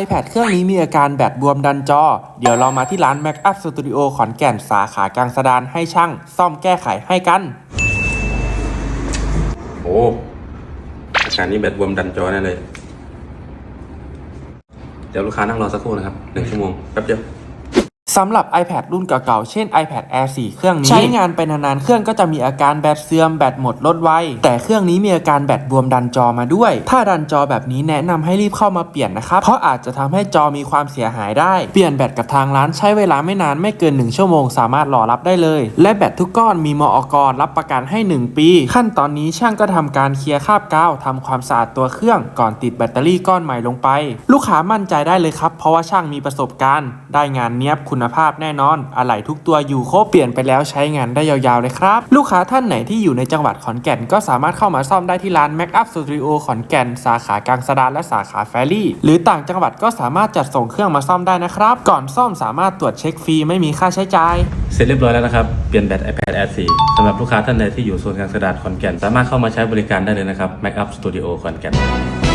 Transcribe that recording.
iPad เครื่องนี้มีอาการแบตบวมดันจอ เดี๋ยวเรามาที่ร้าน Mac Up Studio ขอนแก่นสาขากลางสะดานให้ช่างซ่อมแก้ไขให้กัน โอ้อาการนี้แบตบวมดันจอแน่เลย เดี๋ยวลูกค้านั่งรอสักครู่นะครับหนึ่งชั่วโมงแป๊บเดียว สำหรับ iPad รุ่นเก่าๆ เช่น iPad Air 4 เครื่องนี้ ใช้งานไปนานๆ เครื่องก็จะมีอาการแบตเสื่อม แบตหมดลดไว แต่เครื่องนี้มีอาการแบตบวมดันจอมาด้วย ถ้าดันจอแบบนี้แนะนำให้รีบเข้ามาเปลี่ยนนะครับ เพราะอาจจะทำให้จอมีความเสียหายได้ เปลี่ยนแบตกับทางร้านใช้เวลาไม่นานไม่เกิน 1 ชั่วโมงสามารถรอรับได้เลย และแบตทุกก้อนมีมอกรับประกันให้ 1 ปี ขั้นตอนนี้ช่างก็ทำการเคลียร์คราบกาวทำความสะอาดตัวเครื่องก่อนติดแบตเตอรี่ก้อนใหม่ลงไป ลูกค้ามั่นใจได้เลยครับ เพราะว่าช่างมีประสบการณ์ ได้งานเนี้ยบคุณณภาพแน่นอน อะไหล่ทุกตัวอยู่ครบเปลี่ยนไปแล้วใช้งานได้ยาวๆเลยครับ ลูกค้าท่านไหนที่อยู่ในจังหวัดขอนแก่น ก็สามารถเข้ามาซ่อมได้ที่ร้าน Mac Up Studio ขอนแก่น สาขากลางสะดานและสาขาแฟรี่ หรือต่างจังหวัดก็สามารถจัดส่งเครื่องมาซ่อมได้นะครับ ก่อนซ่อมสามารถตรวจเช็คฟรีไม่มีค่าใช้จ่าย เสร็จเรียบร้อยแล้วนะครับ เปลี่ยนแบต iPad Air 4สำหรับลูกค้าท่านใดที่อยู่โซนกลางสะดานขอนแก่น สามารถเข้ามาใช้บริการได้เลยนะครับ Mac Up Studio ขอนแก่น